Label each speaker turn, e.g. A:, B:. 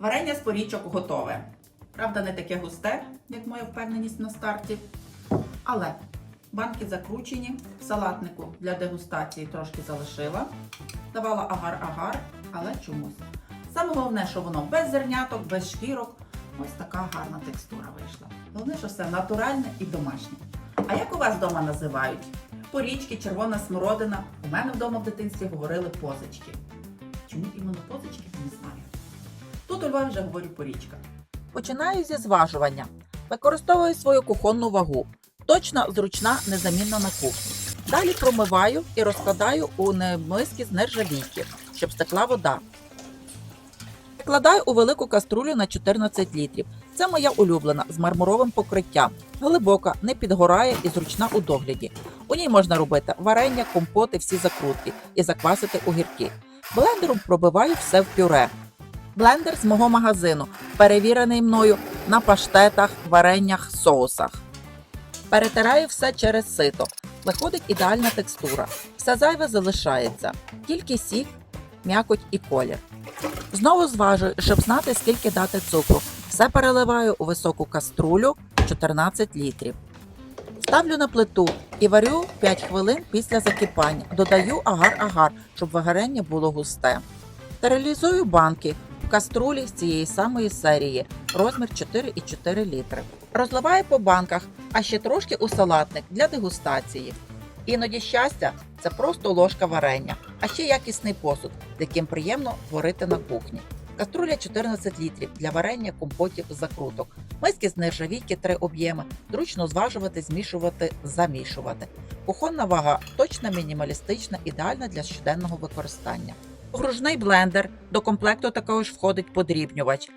A: Варення з порічок готове. Правда, не таке густе, як моя впевненість на старті. Але банки закручені. В салатнику для дегустації трошки залишила. Давала агар-агар, але чомусь. Саме головне, що воно без зерняток, без шкірок. Ось така гарна текстура вийшла. Головне, що все натуральне і домашнє. А як у вас вдома називають? Порічки, червона смородина. У мене вдома в дитинстві говорили позички. Чому іменно позички, не знаю. Тут у Львові вже говорю порічка. Починаю зі зважування. Використовую свою кухонну вагу. Точна, зручна, незамінна на кухні. Далі промиваю і розкладаю у миски з нержавійки, щоб стекла вода. Викладаю у велику каструлю на 14 літрів. Це моя улюблена з мармуровим покриттям. Глибока, не підгорає і зручна у догляді. У ній можна робити варення, компоти, всі закрутки і заквасити огірки. Блендером пробиваю все в пюре. Блендер з мого магазину, перевірений мною на паштетах, вареннях, соусах. Перетираю все через сито. Виходить ідеальна текстура. Все зайве залишається, тільки сік, м'якоть і колір. Знову зважую, щоб знати, скільки дати цукру. Все переливаю у високу каструлю 14 літрів. Ставлю на плиту і варю 5 хвилин після закипання. Додаю агар-агар, щоб варення було густе. Стерилізую банки в каструлі з цієї самої серії, розмір 4,4 літри. Розливаю по банках, а ще трошки у салатник для дегустації. Іноді щастя це просто ложка варення, а ще якісний посуд, яким приємно творити на кухні. Каструля 14 літрів для варення компотів закруток. Миски з нержавійки 3 об'єми. Зручно зважувати, змішувати, замішувати. Кухонна вага точна, мінімалістична, ідеальна для щоденного використання. Окружний блендер. До комплекту також входить подрібнювач.